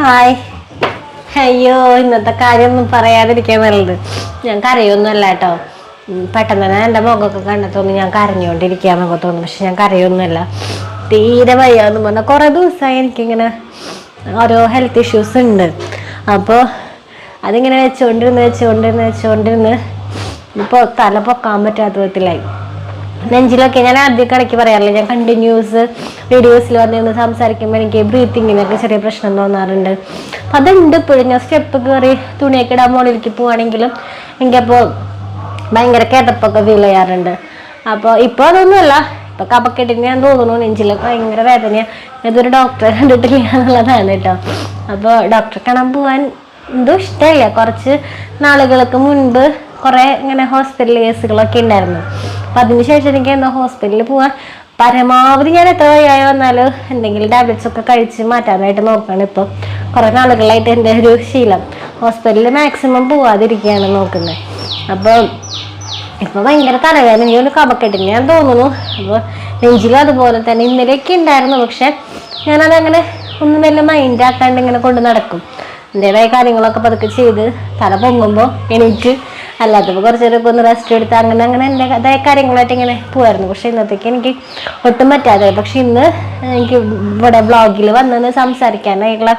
Hi. അയ്യോ ഇന്നത്തെ കാര്യമൊന്നും പറയാതിരിക്കാൻ നല്ലത് ഞാൻ കരയൊന്നുമല്ല കേട്ടോ. പെട്ടെന്ന് തന്നെ എന്റെ മുഖമൊക്കെ കണ്ടെത്തോന്നി ഞാൻ കരഞ്ഞുകൊണ്ടിരിക്കാന്നൊക്കെ തോന്നുന്നു. പക്ഷെ ഞാൻ കരയൊന്നുമല്ല. തീരെ വയ്യാന്ന് പറഞ്ഞാൽ കുറേ ദിവസമായി എനിക്കിങ്ങനെ ഓരോ ഹെൽത്ത് ഇഷ്യൂസ് ഉണ്ട്. അപ്പോൾ അതിങ്ങനെ വെച്ചുകൊണ്ടിരുന്ന് വെച്ചുകൊണ്ടിരുന്ന് വെച്ചുകൊണ്ടിരുന്ന് ഇപ്പോൾ തല പൊക്കാൻ പറ്റാത്ത വിധത്തിലായി. നെഞ്ചിലൊക്കെ ഞാൻ ആദ്യമൊക്കെ ഇടയ്ക്ക് പറയാറില്ല ഞാൻ കണ്ടിന്യൂസ് വീഡിയോസിൽ വന്നിരുന്ന് സംസാരിക്കുമ്പോൾ എനിക്ക് ബ്രീത്തിങ്ങിനൊക്കെ ചെറിയ പ്രശ്നം തോന്നാറുണ്ട്. അപ്പം അതുണ്ട് ഇപ്പോഴും. ഞാൻ സ്റ്റെപ്പ് കയറി തുണിയൊക്കെ ഇടാൻ മുകളിലേക്ക് പോവാണെങ്കിലും എനിക്കപ്പോൾ ഭയങ്കര കിതപ്പൊക്കെ ഫീൽ ചെയ്യാറുണ്ട്. അപ്പോൾ ഇപ്പോൾ അതൊന്നുമല്ല ഇപ്പോൾ കപക്കെട്ടിന് ഞാൻ തോന്നുന്നു നെഞ്ചിലൊക്കെ ഭയങ്കര വേദനയാണ് ഇതൊരു ഡോക്ടറെ കണ്ടിട്ടില്ല എന്നുള്ളതാണ് കേട്ടോ. അപ്പോൾ ഡോക്ടറെ കാണാൻ പോകാൻ എന്തോ ഇഷ്ടമില്ല. കുറച്ച് നാളുകൾക്ക് മുൻപ് കുറേ ഇങ്ങനെ ഹോസ്പിറ്റൽ കേസുകളൊക്കെ ഉണ്ടായിരുന്നു അപ്പം അതിനുശേഷം എനിക്ക് എന്താ ഹോസ്പിറ്റലിൽ പോകാൻ പരമാവധി ഞാൻ എത്ര വയ്യായി വന്നാലും എന്തെങ്കിലും ടാബ്ലറ്റ്സ് ഒക്കെ കഴിച്ച് മാറ്റാനായിട്ട് നോക്കുകയാണ് ഇപ്പോൾ കുറേ നാളുകളായിട്ട് എന്റെ ഒരു ശീലം. ഹോസ്പിറ്റലിൽ മാക്സിമം പോവാതിരിക്കുകയാണ് നോക്കുന്നത്. അപ്പോൾ ഇപ്പോൾ ഭയങ്കര തലവേദന. ഈ ഒരു കപക്കെട്ടിന് ഞാൻ തോന്നുന്നു. അപ്പോൾ നെഞ്ചിലും അതുപോലെ തന്നെ ഇന്നലെയൊക്കെ ഉണ്ടായിരുന്നു പക്ഷെ ഞാനതങ്ങനെ ഒന്നും വലിയ മൈൻഡ് ആക്കാണ്ട് ഇങ്ങനെ കൊണ്ട് നടക്കും. എന്റെതായ കാര്യങ്ങളൊക്കെ പതുക്കെ ചെയ്ത് തല പൊങ്ങുമ്പോൾ എണീറ്റ് അല്ലാത്തപ്പോൾ കുറച്ച് നേരമൊക്കെ ഒന്ന് റെസ്റ്റ് എടുത്ത് അങ്ങനെ അങ്ങനെ എന്റെ അതായ കാര്യങ്ങളായിട്ട് ഇങ്ങനെ പോകായിരുന്നു പക്ഷെ ഇന്നത്തേക്ക് എനിക്ക് ഒട്ടും പറ്റാതെ പക്ഷെ ഇന്ന് എനിക്ക് ഇവിടെ വ്ളോഗിൽ വന്നെന്ന് സംസാരിക്കാനായിട്ടുള്ള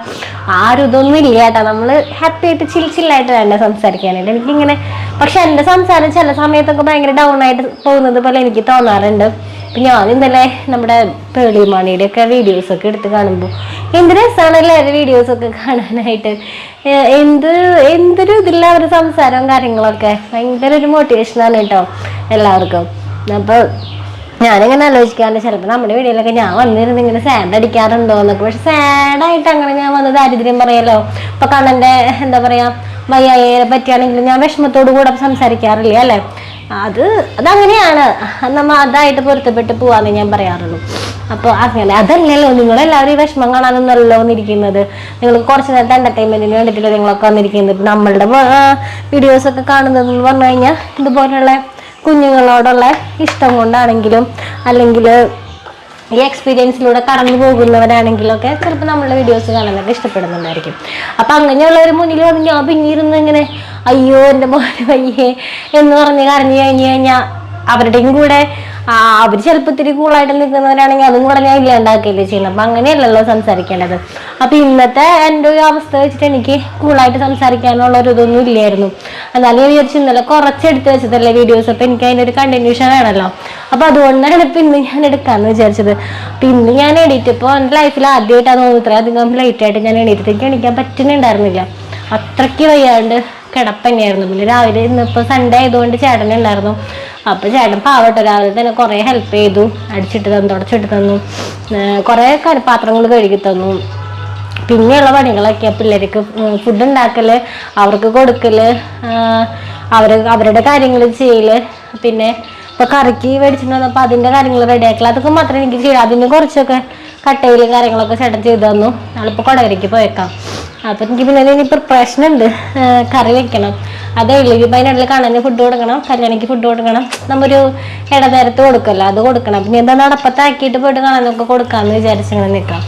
ആരും ഇതൊന്നും ഇല്ല കേട്ടോ. നമ്മൾ ഹാപ്പി ആയിട്ട് ചിൽ ചില്ലായിട്ട് വേണ്ട സംസാരിക്കാനായിട്ട്. എനിക്കിങ്ങനെ പക്ഷെ എന്റെ സംസാരം ചില സമയത്തൊക്കെ ഭയങ്കര ഡൗൺ ആയിട്ട് പോകുന്നത് പോലെ എനിക്ക് തോന്നാറുണ്ട്. ഇപ്പം ഞാൻ തന്നെ നമ്മുടെ പേളിമാണിയുടെ ഒക്കെ വീഡിയോസ് ഒക്കെ എടുത്ത് കാണുമ്പോൾ എന്ത് രസമാണല്ലേ വീഡിയോസ് ഒക്കെ കാണാനായിട്ട്? എന്ത് എന്തൊരു ഇതില്ല അവരുടെ സംസാരവും കാര്യങ്ങളൊക്കെ? ഭയങ്കര ഒരു മോട്ടിവേഷനാണ് കേട്ടോ എല്ലാവർക്കും. അപ്പോൾ ഞാനിങ്ങനെ ആലോചിക്കാറുണ്ട് ചിലപ്പോൾ നമ്മുടെ വീഡിയോയിലൊക്കെ ഞാൻ വന്നിരുന്ന് ഇങ്ങനെ സാഡ് അടിക്കാറുണ്ടോ എന്നൊക്കെ. പക്ഷെ സാഡായിട്ട് അങ്ങനെ ഞാൻ വന്ന് ദാരിദ്ര്യം പറയല്ലോ ഇപ്പൊ കണ്ണന്റെ എന്താ പറയാ വയ്യായെ പറ്റിയാണെങ്കിലും ഞാൻ വിഷമത്തോടു കൂടെ സംസാരിക്കാറില്ല അല്ലേ? അത് അതങ്ങനെയാണ്. നമ്മൾ നമ്മ അതായിട്ട് പൊരുത്തപ്പെട്ട് പോവാന്ന് ഞാൻ പറയാറുള്ളൂ. അപ്പോൾ അങ്ങനെ അതല്ലല്ലോ നിങ്ങളെല്ലാവരും ഈ വിഷമം കാണാനൊന്നല്ലോ വന്നിരിക്കുന്നത്. നിങ്ങൾ കുറച്ച് നേരത്തെ എന്റർടൈൻമെന്റിന് വേണ്ടിയിട്ടല്ലോ നിങ്ങളൊക്കെ വന്നിരിക്കുന്നത്. ഇപ്പം നമ്മളുടെ വീഡിയോസ് ഒക്കെ കാണുന്നതെന്ന് പറഞ്ഞു കഴിഞ്ഞാൽ ഇതുപോലുള്ള കുഞ്ഞുങ്ങളോടുള്ള ഇഷ്ടം കൊണ്ടാണെങ്കിലും അല്ലെങ്കിൽ ഈ എക്സ്പീരിയൻസിലൂടെ കടന്നു പോകുന്നവരാണെങ്കിലൊക്കെ ചിലപ്പോൾ നമ്മളുടെ വീഡിയോസ് കാണാനൊക്കെ ഇഷ്ടപ്പെടുന്നുണ്ടായിരിക്കും. അപ്പം അങ്ങനെയുള്ളവർ മുന്നിൽ വന്ന് ഞാൻ പിന്നീരുന്ന് ഇങ്ങനെ അയ്യോ എന്റെ മോനെ വയ്യേ എന്ന് പറഞ്ഞ് കരഞ്ഞു കഴിഞ്ഞു കഴിഞ്ഞാൽ അവരുടെയും കൂടെ അവർ ചിലപ്പോൾ ഇത്തിരി കൂളായിട്ട് നിൽക്കുന്നവരാണെങ്കിൽ അതും കൂടെ ഞാൻ ഇല്ലാണ്ടാക്കുകയല്ലേ ചെയ്യുന്നത് അപ്പം അങ്ങനെയല്ലല്ലോ സംസാരിക്കേണ്ടത്. അപ്പം ഇന്നത്തെ എന്റെ ഒരു അവസ്ഥ വെച്ചിട്ട് എനിക്ക് കൂളായിട്ട് സംസാരിക്കാനുള്ള ഒരു ഇതൊന്നും ഇല്ലായിരുന്നു. എന്നാലും വിചാരിച്ചു ഇന്നലെ കുറച്ചെടുത്ത് വെച്ചതല്ലേ വീഡിയോസ് അപ്പം എനിക്ക് അതിന്റെ ഒരു കണ്ടിന്യൂഷൻ വേണമല്ലോ അപ്പം അതുകൊണ്ടാണ് ഇപ്പം ഇന്ന് ഞാൻ എടുക്കാമെന്ന് വിചാരിച്ചത്. അപ്പം ഇന്ന് ഞാൻ എണീറ്റ് ഇപ്പോൾ എന്റെ ലൈഫിൽ ആദ്യമായിട്ടാണ് തോന്നുന്നു ഇത്രയധികം ലേറ്റ് ആയിട്ട് ഞാൻ എണീറ്റ് എനിക്ക് എണീക്കാൻ പറ്റുന്നുണ്ടായിരുന്നില്ല. അത്രയ്ക്ക് വയ്യാണ്ട് കിടപ്പ് തന്നെയായിരുന്നു. പിന്നെ രാവിലെ ഇന്നിപ്പോൾ സൺഡേ ആയതുകൊണ്ട് ചേട്ടൻ ഉണ്ടായിരുന്നു. അപ്പോൾ ചേട്ടൻ പാവട്ടെ രാവിലെ തന്നെ കുറേ ഹെൽപ്പ് ചെയ്തു. അടിച്ചിട്ട് തന്നു തുടച്ചിട്ട് തന്നു. കുറേ പാത്രങ്ങൾ കഴുകി തന്നു. പിന്നെയുള്ള പണികളൊക്കെ പിള്ളേർക്ക് ഫുഡ് ഉണ്ടാക്കൽ അവർക്ക് കൊടുക്കൽ അവർ അവരുടെ കാര്യങ്ങൾ ചെയ്യൽ. പിന്നെ ഇപ്പൊ കറിക്ക് മേടിച്ചിട്ട് വന്നപ്പോൾ അതിന്റെ കാര്യങ്ങൾ റെഡിയാക്കല അതൊക്കെ മാത്രമേ എനിക്ക് ചെയ്യാം അതിന് കുറച്ചൊക്കെ കട്ടയിലും കാര്യങ്ങളൊക്കെ ചേട്ടൻ ചെയ്തു തന്നു. നാളിപ്പോൾ കൊടകരയ്ക്ക് പോയേക്കാം. അപ്പൊ എനിക്ക് പിന്നെ ഇനി പ്രിപ്പറേഷൻ ഉണ്ട്. കറി വെക്കണം. അതേ ഉള്ളൂ. ഇപ്പം അതിനിടയിൽ കണ്ണന് ഫുഡ് കൊടുക്കണം കല്യാണിക്ക് ഫുഡ് കൊടുക്കണം. നമ്മൊരു ഇടനേരത്ത് കൊടുക്കല്ലോ അത് കൊടുക്കണം. പിന്നെ എന്താ നടപ്പത്താക്കിയിട്ട് പോയിട്ട് കണ്ണനൊക്കെ കൊടുക്കാമെന്ന് വിചാരിച്ചിങ്ങനെ നിൽക്കാം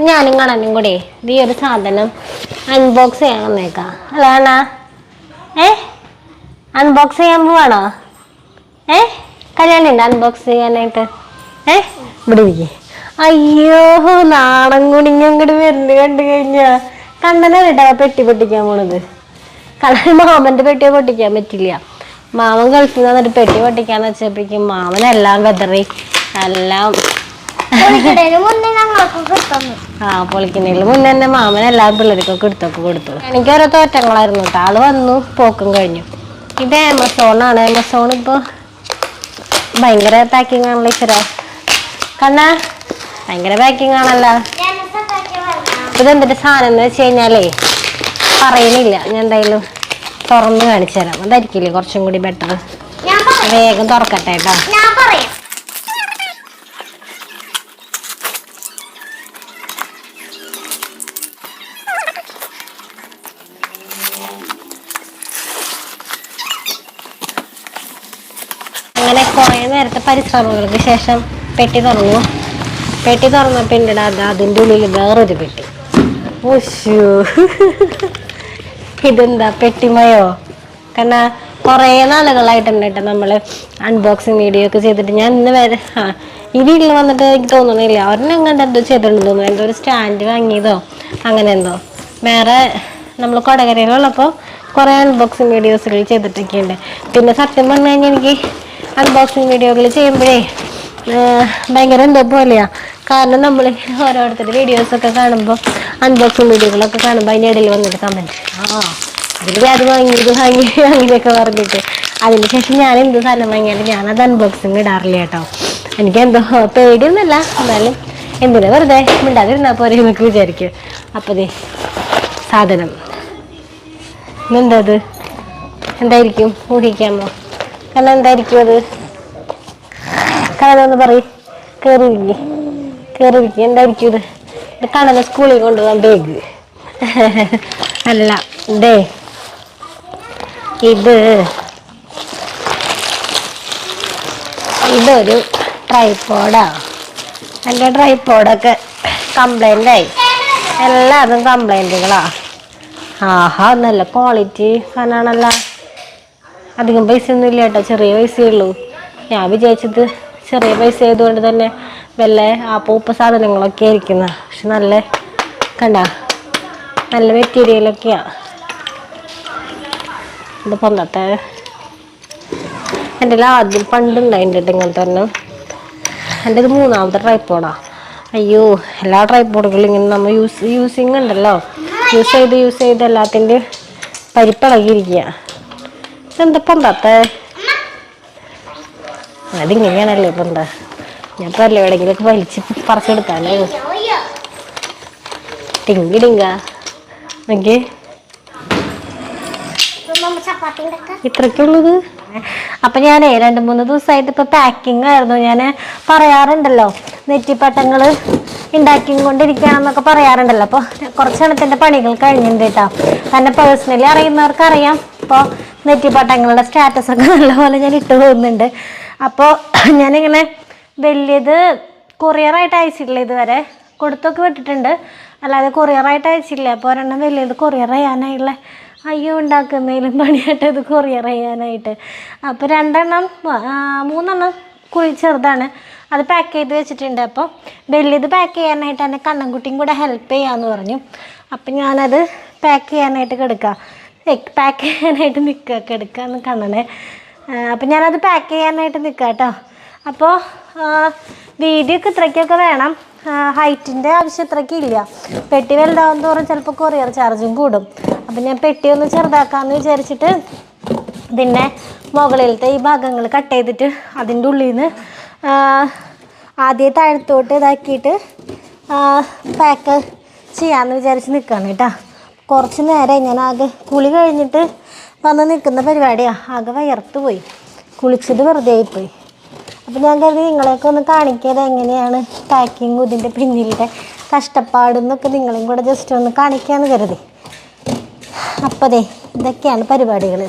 ഞാനും കണ്ണനും കൂടെ ഈ ഒരു സാധനം അൺബോക്സ് ചെയ്യണം വന്നേക്കാം. അല്ല അണ്ണാ. ഏ? അൺബോക്സ് ചെയ്യാൻ പോവാണോ? ഏ? കല്യാണം ഉണ്ട് അൺബോക്സ് ചെയ്യാനായിട്ട്. ഏ? ഇവിടെ ഇരിക്കേ. അയ്യോ നാണം കുണിങ്ങ അങ്ങോട്ട് വരുന്നത് കണ്ടു കഴിഞ്ഞാ. കണ്ണനാണ് കേട്ടോ പെട്ടി പൊട്ടിക്കാൻ പോണത്. കണ്ണൻ മാമന്റെ പെട്ടി പൊട്ടിക്കാൻ പറ്റില്ല. മാമൻ ഗൾഫിൽ നിന്ന് വന്നിട്ട് പെട്ടി പൊട്ടിക്കാന്ന് വെച്ചപ്പോഴേക്കും മാമനെല്ലാം കതറി. എല്ലാം ആ പൊളിക്കുന്നതിൽ മുന്നേ തന്നെ മാമൻ എല്ലാ പിള്ളേർക്കൊക്കെ എടുത്തൊക്കെ കൊടുത്തു. എനിക്ക് ഓരോ തോറ്റങ്ങളായിരുന്നു കേട്ടോ. ആൾ വന്നു പോക്കും കഴിഞ്ഞു. ഇത് ആമസോണാണ് ആമസോൺ ഇപ്പൊ ഭയങ്കര പാക്കിംഗ് ആണല്ലോ ഇച്ചിര കണ്ണ ഭയങ്കര പാക്കിംഗ് ആണല്ലോ. ഇതെന്തിന്റെ സാധനം എന്ന് വെച്ച് കഴിഞ്ഞാലേ പറയുന്നില്ല ഞാൻ എന്തായാലും തുറന്ന് കാണിച്ചു തരാം. അതായിരിക്കില്ലേ കുറച്ചും കൂടി ബെറ്റർ വേഗം തുറക്കട്ടെ കേട്ടോ. അങ്ങനെ കുറേ നേരത്തെ പരിശ്രമങ്ങൾക്ക് ശേഷം പെട്ടി തുറന്നു. പെട്ടി തുറന്നപ്പോൾ എന്റെ അത് അതിന്റെ ഉള്ളിൽ വേറൊരു പെട്ടി. ഉശ്ശൂ. ഇതെന്താ പെട്ടിമയോ? കാരണം കുറേ നാളുകളായിട്ടുണ്ട് കേട്ടോ നമ്മൾ അൺബോക്സിങ് വീഡിയോ ഒക്കെ ചെയ്തിട്ട് ഞാൻ ഇന്ന് വരെ ആ ഈ വീട്ടിൽ വന്നിട്ട് എനിക്ക് തോന്നുന്നില്ല ഒരെണ്ണം കണ്ട് എന്തോ ചെയ്തിട്ടുണ്ടെന്ന് തോന്നുന്നു. എന്തോ ഒരു സ്റ്റാൻഡ് വാങ്ങിയതോ അങ്ങനെ എന്തോ. വേറെ നമ്മൾ കൊടകരയിലുള്ളപ്പോൾ കുറേ അൺബോക്സിങ് വീഡിയോസുകൾ ചെയ്തിട്ടൊക്കെ ഉണ്ട് പിന്നെ സത്യം പറഞ്ഞു കഴിഞ്ഞാൽ എനിക്ക് അൺബോക്സിങ് വീഡിയോകൾ ചെയ്യുമ്പോഴേ ഭയങ്കര എന്തോ പോലെയാ. കാരണം നമ്മൾ ഓരോരുത്തരുടെ വീഡിയോസ് ഒക്കെ കാണുമ്പോൾ അൺബോക്സിങ് വീഡിയോകളൊക്കെ കാണുമ്പോൾ അതിന്റെ ഇടയിൽ വന്നിട്ട് കമന്റ് ആ അതിൽ അത് വാങ്ങി ഇത് വാങ്ങി അങ്ങനെയൊക്കെ പറഞ്ഞിട്ട്. അതിന് ശേഷം ഞാൻ എന്ത് സാധനം വാങ്ങിയാലും ഞാൻ അത് അൺബോക്സിങ് ഇടാറില്ല കേട്ടോ. എനിക്ക് എന്തോ പേടിയൊന്നുമല്ല. എന്നാലും എന്തിനാ വെറുതെ മിണ്ടാതിരുന്നാൽ പോരെ എന്നൊക്കെ വിചാരിക്കും. അപ്പോൾ ദേ സാധനം. എന്തത് എന്തായിരിക്കും? ഊഹിക്കാമോ? കാരണം എന്തായിരിക്കും അത്? കഥ പറയും. കയറിയിരിക്കും കയറിയിരിക്കും എന്തായിരിക്കും ഇത്? ഇത് കണ്ണനെ സ്കൂളിൽ കൊണ്ടുപോകാൻ ബാഗ് അല്ല. ഇതേ ഇത്. ഇതൊരു ട്രൈപ്പോഡാ എന്റെ ട്രൈപ്പോഡൊക്കെ കംപ്ലൈന്റ് ആയി. എല്ലാതും കംപ്ലൈന്റുകളാ ആഹാ നല്ല ക്വാളിറ്റി ഫാനാണല്ലോ അധികം പൈസ ഒന്നും ഇല്ല കേട്ടോ ചെറിയ പൈസയേ ഉള്ളൂ. ഞാൻ വിചാരിച്ചത് ചെറിയ പൈസ ആയതുകൊണ്ട് തന്നെ വല്ല ആ ഉപ്പ സാധനങ്ങളൊക്കെ ആയിരിക്കുന്ന. പക്ഷെ നല്ല കണ്ട? നല്ല മെറ്റീരിയലൊക്കെയാ. ഇത് പണ്ടത്തെ എന്റെ ആദ്യം പണ്ടുണ്ടായിട്ടുണ്ട് ഇങ്ങനത്തെ തന്നെ. എന്റെ ഇത് മൂന്നാമത്തെ ട്രൈപ്പോഡാ അയ്യോ എല്ലാ ട്രൈപ്പോഡുകളും ഇങ്ങനെ നമ്മൾ യൂസ് യൂസിങ് ഉണ്ടല്ലോ. യൂസ് ചെയ്ത് യൂസ് ചെയ്ത് എല്ലാത്തിന്റെ പരിപ്പിളകിയിരിക്കുക എന്താ പന്തത്തെ അതിങ്ങനെയാണല്ലേ പണ്ട. ഞാൻ ഇപ്പം അല്ലേ എവിടെയെങ്കിലൊക്കെ വലിച്ച് പറിച്ചെടുത്താലേ ടിങ്കി ടിങ്ക നോക്കി ഉണ്ടാക്കാം ഇത്രയ്ക്കുള്ളത് അപ്പൊ ഞാനേ രണ്ട് മൂന്ന് ദിവസമായിട്ട് ഇപ്പൊ പാക്കിംഗ് ആയിരുന്നു. ഞാൻ പറയാറുണ്ടല്ലോ നെറ്റിപ്പട്ടങ്ങൾ ഉണ്ടാക്കിക്കൊണ്ടിരിക്കുകയാണെന്നൊക്കെ പറയാറുണ്ടല്ലോ. അപ്പോൾ കുറച്ചെണ്ണത്തിന്റെ പണികൾ കഴിഞ്ഞിട്ടുണ്ട് കേട്ടോ. തന്നെ പേഴ്സണലി അറിയുന്നവർക്ക് അറിയാം ഇപ്പോൾ നെറ്റിപ്പട്ടങ്ങളുടെ സ്റ്റാറ്റസ് ഒക്കെ നല്ലപോലെ ഞാൻ ഇട്ടു പോകുന്നുണ്ട്. അപ്പോൾ ഞാനിങ്ങനെ വലിയത് കൊറിയറായിട്ട് അയച്ചിട്ടില്ല ഇതുവരെ. കൊടുത്തൊക്കെ വിട്ടിട്ടുണ്ട്. അല്ലാതെ കൊറിയറായിട്ട് അയച്ചില്ല അപ്പോൾ ഒരെണ്ണം വലിയത് കൊറിയർ ചെയ്യാനായുള്ള അയ്യോ ഉണ്ടാക്കുന്നതിലും പണിയായിട്ട് ഇത് കൊറിയർ ചെയ്യാനായിട്ട്. അപ്പോൾ രണ്ടെണ്ണം മൂന്നെണ്ണം കുഴി ചെറുതാണ്. അത് പാക്ക് ചെയ്ത് വെച്ചിട്ടുണ്ട്. അപ്പോൾ വലിയത് പാക്ക് ചെയ്യാനായിട്ട് എന്നെ കണ്ണൻകുട്ടിയും കൂടെ ഹെൽപ്പ് ചെയ്യാമെന്ന് പറഞ്ഞു. അപ്പം ഞാനത് പാക്ക് ചെയ്യാനായിട്ട് കെടുക്കാം. പാക്ക് ചെയ്യാനായിട്ട് നിൽക്കുക കിടക്കാന്ന് കണ്ണനെ. അപ്പം ഞാനത് പാക്ക് ചെയ്യാനായിട്ട് നിൽക്കാം കേട്ടോ. അപ്പോൾ വീഡിയോ ഒക്കെ ഇത്രയ്ക്കൊക്കെ വേണം. ഹൈറ്റിന്റെ ആവശ്യം ഇത്രയ്ക്ക് ഇല്ല. പെട്ടി വലുതാവും തോറും ചിലപ്പോൾ കൊറിയർ ചാർജും കൂടും. അപ്പം ഞാൻ പെട്ടി ഒന്ന് ചെറുതാക്കാമെന്ന് വിചാരിച്ചിട്ട് ഇതിന്റെ മുകളിലത്തെ ഈ ഭാഗങ്ങൾ കട്ട് ചെയ്തിട്ട് അതിന്റെ ഉള്ളിൽ നിന്ന് ആദ്യം താഴത്തോട്ട് ഇതാക്കിയിട്ട് പാക്ക് ചെയ്യാമെന്ന് വിചാരിച്ച് നിൽക്കുകയാണ് കേട്ടോ. കുറച്ച് നേരം ഞാൻ ആകെ കുളി കഴിഞ്ഞിട്ട് വന്ന് നിൽക്കുന്ന പരിപാടിയാണ് ആകെ വയർത്ത് പോയി. കുളിച്ചത് വെറുതെ ആയിപ്പോയി. അപ്പം ഞാൻ കരുതി നിങ്ങളെയൊക്കെ ഒന്ന് കാണിക്കാതെ എങ്ങനെയാണ് പാക്കിങ്ങും ഇതിന്റെ പിന്നിലത്തെ കഷ്ടപ്പാടെന്നൊക്കെ നിങ്ങളും കൂടെ ജസ്റ്റ് ഒന്ന് കാണിക്കാമെന്ന് കരുതി. അപ്പതേ ഇതൊക്കെയാണ് പരിപാടികൾ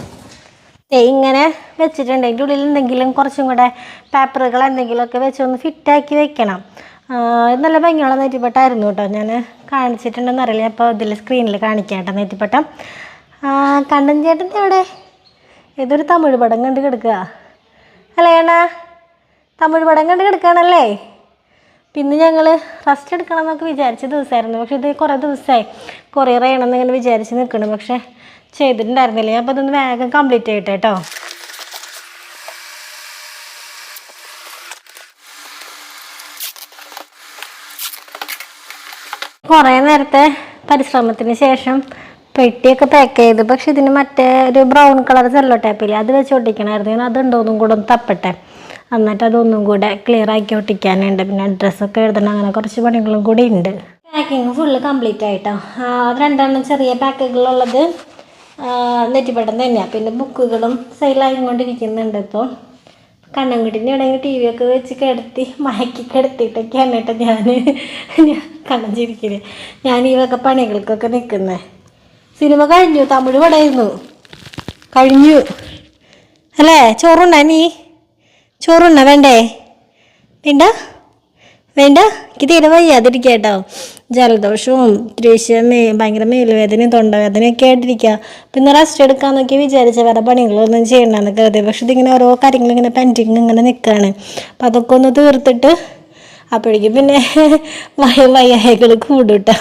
ഇങ്ങനെ വെച്ചിട്ടുണ്ടെങ്കിൽ ഉള്ളിൽ എന്തെങ്കിലും കുറച്ചും കൂടെ പേപ്പറുകൾ എന്തെങ്കിലുമൊക്കെ വെച്ച് ഒന്ന് ഫിറ്റാക്കി വെക്കണം. നല്ല ഭംഗിയുള്ള നെറ്റിപ്പട്ടായിരുന്നു കേട്ടോ. ഞാൻ കാണിച്ചിട്ടുണ്ടെന്ന് അറിയില്ല. അപ്പോൾ ഇതിൽ സ്ക്രീനിൽ കാണിക്കാം കേട്ടോ നെറ്റിപ്പട്ടം. കണ്ണൻ ചേട്ടന്റെ എവിടെ? ഇതൊരു തമിഴ് പടം കണ്ട് കിടക്കുക. അല്ലേ ഏണാ തമിഴ് പടം കണ്ട് പിന്നെ ഞങ്ങൾ റെസ്റ്റ് എടുക്കണം എന്നൊക്കെ വിചാരിച്ച ദിവസമായിരുന്നു പക്ഷെ ഇത് കുറേ ദിവസമായി കുറേ അറിയണമെന്ന് ഇങ്ങനെ വിചാരിച്ച് നിൽക്കണം പക്ഷെ ചെയ്തിട്ടുണ്ടായിരുന്നില്ല. അപ്പോൾ ഇതൊന്ന് വേഗം കംപ്ലീറ്റ് ചെയ്യട്ടെ കേട്ടോ കുറേ നേരത്തെ പരിശ്രമത്തിന് ശേഷം പെട്ടിയൊക്കെ പാക്ക് ചെയ്തു. പക്ഷെ ഇതിന് മറ്റേ ഒരു ബ്രൗൺ കളർ സെല്ലോ ടൈപ്പില്ലേ അത് വെച്ച് ഒട്ടിക്കണമായിരുന്നു ഞാൻ അതുണ്ടോന്നും കൂടെ ഒന്ന് തപ്പട്ടെ. എന്നിട്ട് അതൊന്നും കൂടെ ക്ലിയർ ആക്കി ഒട്ടിക്കാനുണ്ട്. പിന്നെ അഡ്രസ്സൊക്കെ എഴുതണം അങ്ങനെ കുറച്ച് പണികളും കൂടി ഉണ്ട്. പാക്കിങ് ഫുള്ള് കംപ്ലീറ്റ് ആയിട്ടോ. രണ്ടെണ്ണം ചെറിയ പാക്കുകളുള്ളത് നെറ്റിപ്പട്ടം തന്നെയാണ് പിന്നെ ബുക്കുകളും സെയിലായിക്കൊണ്ടിരിക്കുന്നുണ്ട് ഇപ്പോൾ കണ്ണൻകുട്ടിനെ എവിടെയെങ്കിലും ടി വി ഒക്കെ വെച്ച് കിടത്തി മയക്കി കിടത്തിയിട്ടൊക്കെയാണ് കേട്ടോ ഞാൻ കണ്ണൻ ചിരിക്കുന്നത് ഞാൻ ഈ വക പണികൾക്കൊക്കെ നിൽക്കുന്നത് സിനിമ കഴിഞ്ഞു തമിഴ് പടമായിരുന്നു. കഴിഞ്ഞു. അല്ലേ? ചോറുണ്ടാ നീ? ചോറുണ്ണ വേണ്ടേ വേണ്ട വേണ്ട എനിക്ക് തീരെ വയ്യാതിരിക്കുക കേട്ടോ ജലദോഷവും ദേഷ്യം മേ ഭയങ്കര മേലുവേദനയും തൊണ്ടവേദനയൊക്കെ ആയിട്ടിരിക്കുക പിന്നെ റെസ്റ്റ് എടുക്കാന്നൊക്കെ വിചാരിച്ച വേറെ പണികളൊന്നും ചെയ്യണ്ടെന്ന് കരുതി പക്ഷെ ഇതിങ്ങനെ ഓരോ കാര്യങ്ങളും ഇങ്ങനെ പെൻഡിങ് ഇങ്ങനെ നിൽക്കുകയാണ് അപ്പം അതൊക്കെ ഒന്ന് തീർത്തിട്ട് അപ്പോഴേക്കും പിന്നെ വയ വയ്യായകൾ കൂടുട്ടോ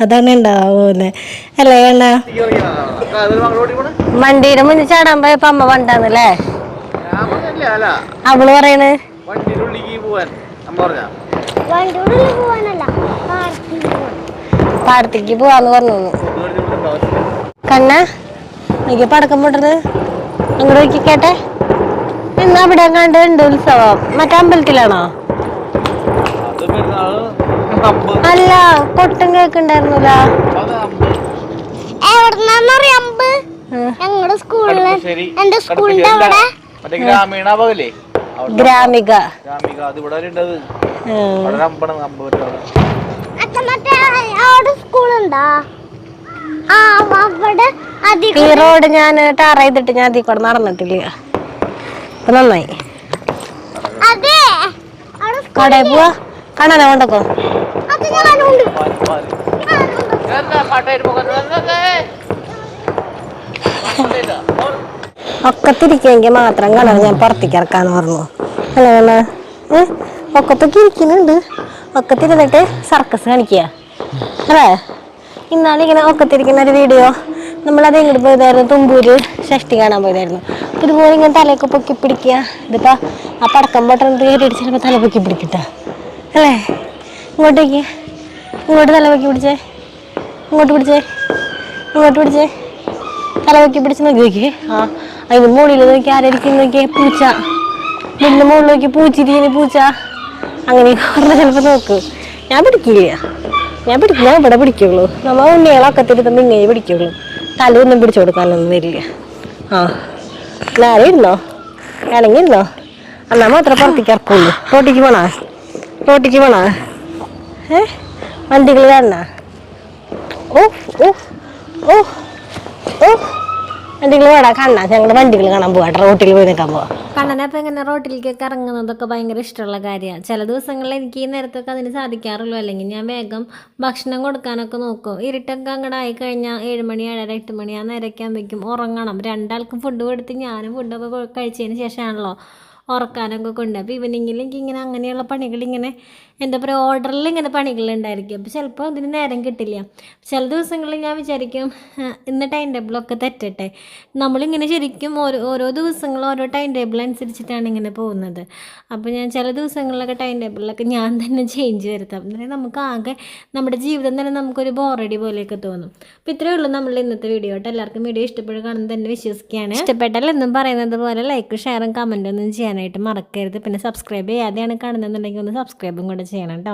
അതാണ് ഉണ്ടാവുന്നത് അല്ലേ അണ്ണ വണ്ടിയുടെ മുന്നിൽ ചാടാൻ പോയപ്പോ അമ്മ വണ്ടാന്നല്ലേ അവൾ പറയണ്? പാടത്തേക്ക് പോവാന്ന് പറഞ്ഞു കണ്ണ എനിക്ക് പടക്കം പൊട്ടത് അങ്ങോട്ട് നോക്കിക്കട്ടെ. ഇന്ന് അവിടെ കണ്ട് ഉണ്ട് ഉത്സവം. മറ്റേ അമ്പലത്തിലാണോ? അല്ല കൊട്ടും കേക്കുണ്ടായിരുന്നില്ല. എവിടുന്നറിയമ്പ് ഞങ്ങളുടെ സ്കൂളിൽ എന്റെ സ്കൂളിന്റെ അവിടെ മറ്റേ ഗ്രാമീണ ഗ്രാമിക. ഗ്രാമിക അത് ഇവിടെ ഉണ്ടത്. അമ്പണം ഈ റോഡ് ഞാൻ ടാർ ചെയ്തിട്ട് ഞാൻ അതിൽ കൂടെ നടന്നിട്ടില്ല. നന്നായി. കടയിൽ പോവാ. കാണാനോ കൊണ്ടക്കോ? പാട്ടായിട്ട് പോകുന്നത് ഒക്കത്തിരിക്കുമെങ്കിൽ മാത്രം കളർ ഞാൻ പുറത്തേക്ക് ഇറക്കാന്ന് പറഞ്ഞു. അല്ല ഏ? ഒക്കത്തൊക്കെ ഇരിക്കുന്നുണ്ട്. ഒക്കത്തിരുന്നിട്ട് സർക്കസ് കാണിക്കുക. അല്ലേ? ഇന്നാളിങ്ങനെ ഒക്കത്തിരിക്കുന്ന ഒരു വീഡിയോ നമ്മളത് ഇങ്ങോട്ട് പോയതായിരുന്നു? തുമ്പൂര് ഷഷ്ടി കാണാൻ പോയതായിരുന്നു. അപ്പൊ ഇതുപോലെ ഇങ്ങനെ തലയൊക്കെ പൊക്കി പിടിക്കുക. ഇതിപ്പോൾ ആ പടക്കം പൊട്ടണത് കയറിയിട്ട് ചിലപ്പോൾ തല പൊക്കി പിടിക്കട്ട. അല്ലേ? ഇങ്ങോട്ടേക്ക് ഇങ്ങോട്ട് തല പൊക്കി പിടിച്ചേ. ഇങ്ങോട്ട് പിടിച്ചേ. ഇങ്ങോട്ട് പിടിച്ചേ. തല പൊക്കി പിടിച്ച് നോക്കി നോക്കി. ആ. അതിന് മുകളിൽ നോക്കി ആരായിരിക്കും നോക്കിയേ പൂച്ച. മുന്നിൽ മുകളിൽ നോക്കി പൂച്ചിരിക്കുന്ന പൂച്ച. അങ്ങനെ പറഞ്ഞ ചിലപ്പോൾ നോക്ക്. ഞാൻ പിടിക്കില്ല. ഞാൻ പിടിക്കും ഞാൻ ഇവിടെ പിടിക്കുള്ളൂ. നമ്മൾ ഉണ്ണികളൊക്കെ തിരുത്തുമ്പോൾ ഇങ്ങനെ പിടിക്കുള്ളൂ. തലയൊന്നും പിടിച്ചു കൊടുക്കാനൊന്നും വരില്ല. ആ. നാളെ ഇരുന്നോ? വേണമെങ്കിൽ ഇരുന്നോ? എന്നാൽ മാത്രമേ പുറത്തേക്ക് ഇറക്കുള്ളൂ. റോട്ടിക്ക് പോണാ? റോട്ടിക്ക് പോണാ? ഏ? വണ്ടികൾ വേണ്ട ഓ ഓ ഓ ഓ. വണ്ടികൾ വേണം കണ്ണാ. ഞങ്ങൾ വണ്ടികൾ കാണാൻ പോവാ റോട്ടിൽ പോയി നിൽക്കാൻ പോവാ. കണ്ണനപ്പം ഇങ്ങനെ റോട്ടിലേക്കൊക്കെ ഇറങ്ങുന്നതൊക്കെ ഭയങ്കര ഇഷ്ടമുള്ള കാര്യമാണ് ചില ദിവസങ്ങളിൽ എനിക്ക് ഈ നേരത്തൊക്കെ അതിന് സാധിക്കാറുള്ളൂ. അല്ലെങ്കിൽ ഞാൻ വേഗം ഭക്ഷണം കൊടുക്കാനൊക്കെ നോക്കും. ഇരുട്ടൊക്കെ അങ്ങോട്ട് ആയി കഴിഞ്ഞാൽ ഏഴ് മണി ഏഴര എട്ട് മണി ആ നേരമൊക്കെ ആകുമ്പോഴേക്കും ഉറങ്ങണം. രണ്ടാൾക്കും ഫുഡ് കൊടുത്ത് ഞാനും ഫുഡൊക്കെ കഴിച്ചതിന് ശേഷമാണല്ലോ. ഉറക്കാനൊക്കെ കൊണ്ട് അപ്പോൾ ഈവനിങ്ങിൽ എനിക്ക് ഇങ്ങനെ അങ്ങനെയുള്ള പണികൾ ഇങ്ങനെ എന്താ പറയുക ഓർഡറിൽ ഇങ്ങനെ പണികളുണ്ടായിരിക്കും. അപ്പോൾ ചിലപ്പോൾ അതിന് നേരം കിട്ടില്ല. ചില ദിവസങ്ങളിൽ ഞാൻ വിചാരിക്കും "ആ, ഇന്ന് ടൈം ടേബിളൊക്കെ തെറ്റട്ടെ. നമ്മളിങ്ങനെ ശരിക്കും ഓരോ ഓരോ ദിവസങ്ങളും ഓരോ ടൈം ടേബിൾ അനുസരിച്ചിട്ടാണ് ഇങ്ങനെ പോകുന്നത്. അപ്പോൾ ഞാൻ ചില ദിവസങ്ങളിലൊക്കെ ടൈം ടേബിളിലൊക്കെ ഞാൻ തന്നെ ചേഞ്ച് വരുത്താം. അതായത് നമുക്ക് ആകെ നമ്മുടെ ജീവിതം തന്നെ നമുക്കൊരു ബോറടി പോലെയൊക്കെ തോന്നും. അപ്പോൾ ഇത്രയേ ഉള്ളൂ നമ്മൾ ഇന്നത്തെ വീഡിയോ കേട്ടോ. എല്ലാവർക്കും വീഡിയോ ഇഷ്ടപ്പെടുകയാണെന്ന് തന്നെ വിശ്വസിക്കുകയാണ്. ഇഷ്ടപ്പെട്ടാൽ എന്നും പറയുന്നത് പോലെ ലൈക്ക് ഷെയറും കമന്റൊന്നും ഒന്നും ചെയ്യാനായിട്ട് മറക്കരുത്. പിന്നെ സബ്സ്ക്രൈബ് ചെയ്യാതെയാണ് കാണുന്നതെന്നുണ്ടെങ്കിൽ ഒന്ന് സബ്സ്ക്രൈബും കൂടെ ചെയ്യണം കേട്ടോ